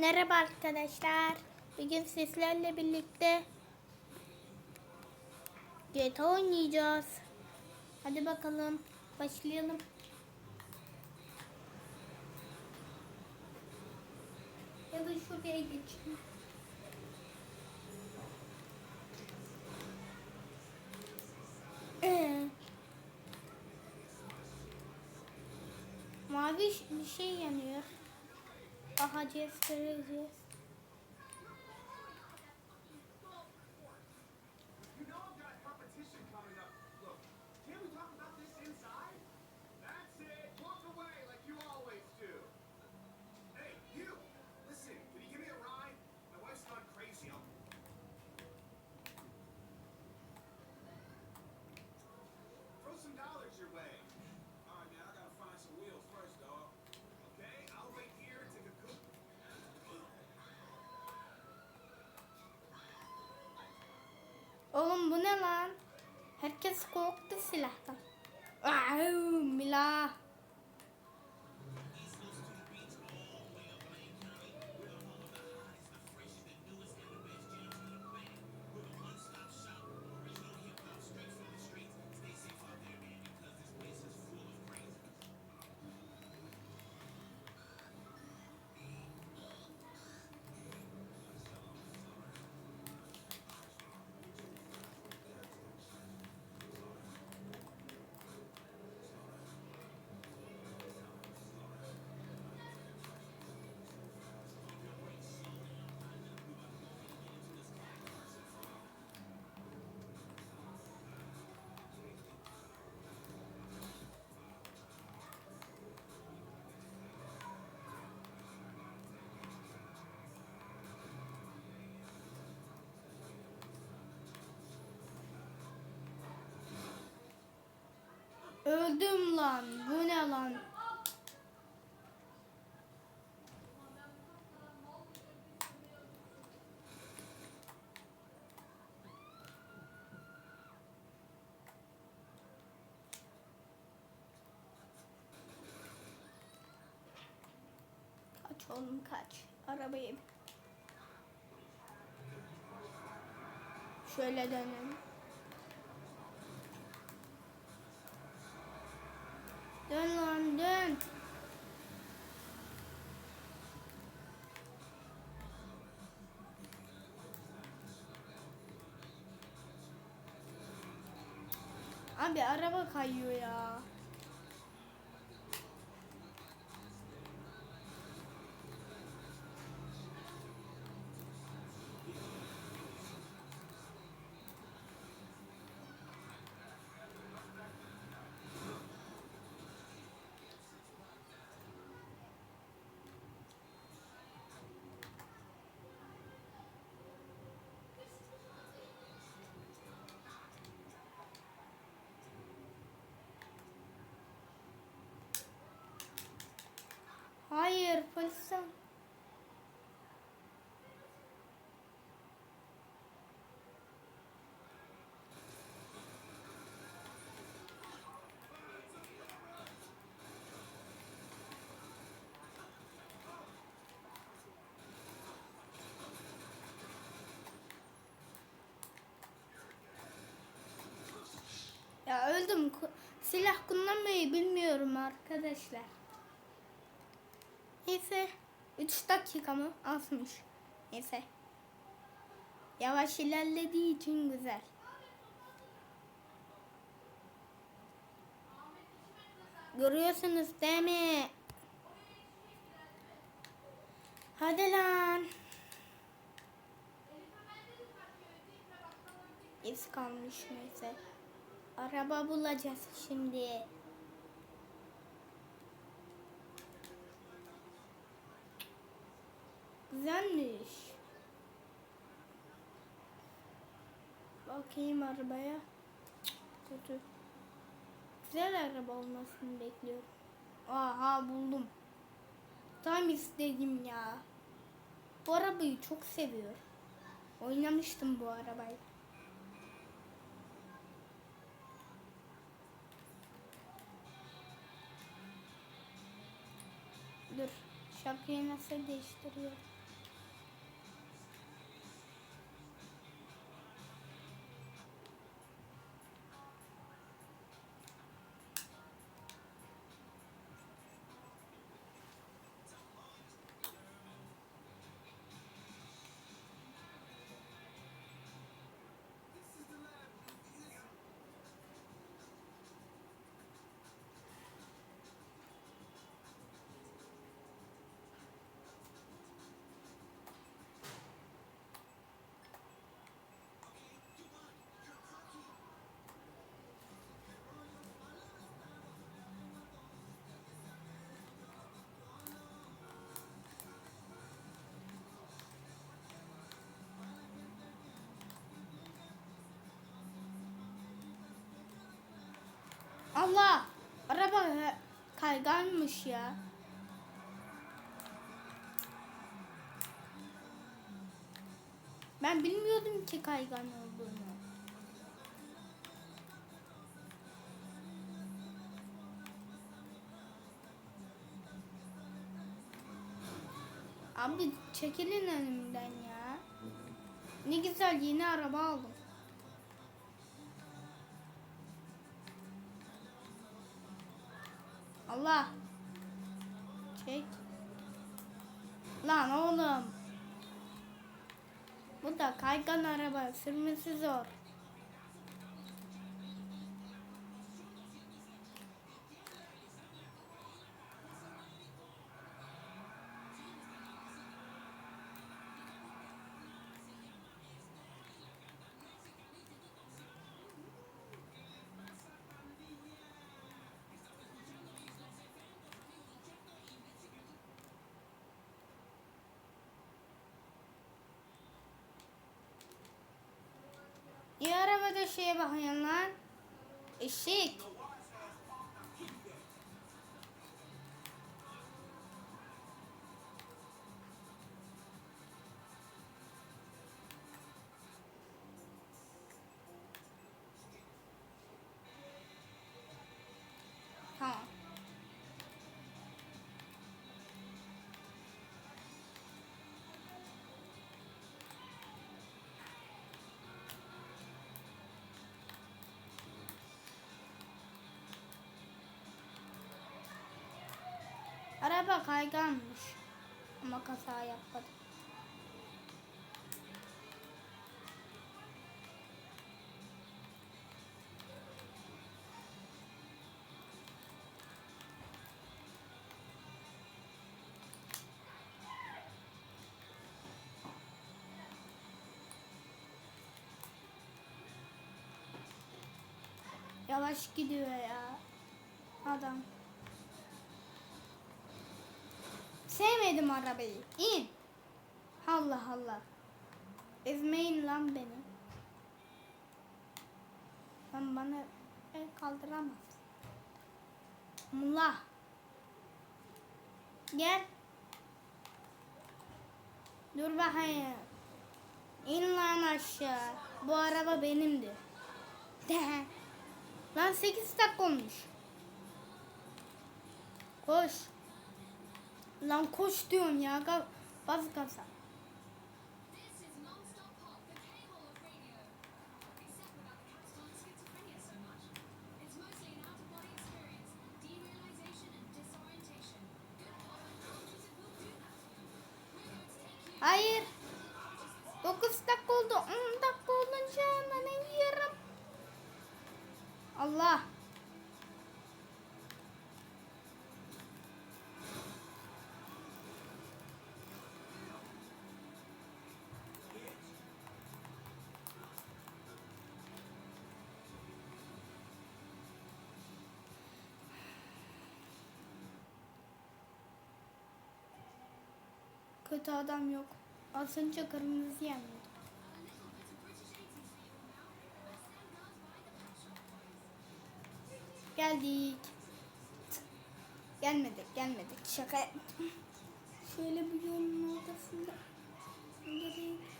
Merhaba arkadaşlar. Bugün sizlerle birlikte GTA oynayacağız. Hadi bakalım başlayalım. Ya da şuraya geçeyim. Ee, Mavi bir şey yanıyor. Bakacağız, göreceğiz. You Oğlum bu ne lan? Herkes korktu silahtan. Au, Mila. Öldüm lan. Bu ne lan? Kaç oğlum kaç. Arabayı. Şöyle dönelim. Abi araba kayıyor ya. Polisten. Ya öldüm. Silah kullanmayı bilmiyorum arkadaşlar. Neyse. 3 dakika mı? Azmış. Neyse. Yavaş ilerlediği için güzel. Görüyorsunuz değil mi? Hadi lan. İz kalmış neyse. Araba bulacağız şimdi. Güzelmiş. Bakayım arabaya. Kötü. Güzel araba olmasını bekliyorum. Aha buldum. Tam istedim ya. Bu arabayı çok seviyorum. Oynamıştım bu arabayı. Dur. Şapkayı nasıl değiştiriyor? Allah! Araba kayganmış ya. Ben bilmiyordum ki kaygan olduğunu. Abi çekilin önümden ya. Ne güzel yeni araba aldım. Allah. Çek. Lan oğlum. Bu da kaygan araba sürmesi zor. Arabada şeye bakıyorsun lan? Eşek. Araba kayganmış. Ama kaza yapmadı. Yavaş gidiyor ya. Adam. Sevmedim arabayı. İn. Allah Allah. Ezmeyin lan beni. Sen bana el kaldıramaz. Mullah. Gel. Dur bakayım. İn lan aşağı. Bu araba benimdi. Lan 8 dakika olmuş. Koş. Lan koş diyorum ya. Ga- Bas. This is non-stop pop, the K-hole of radio. Except without Kötü adam yok. Az önce kırmızı yanıyordu. Geldik. Gelmedik gelmedik. Şaka yapmadım. Şöyle bir yolun ortasında. Burada.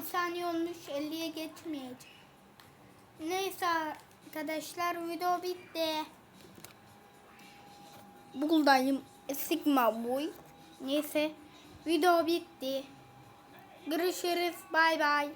10 saniye olmuş 50'ye geçmeyecek. Neyse arkadaşlar video bitti. Buradayım Sigma Boy. Neyse video bitti. Görüşürüz bay bay.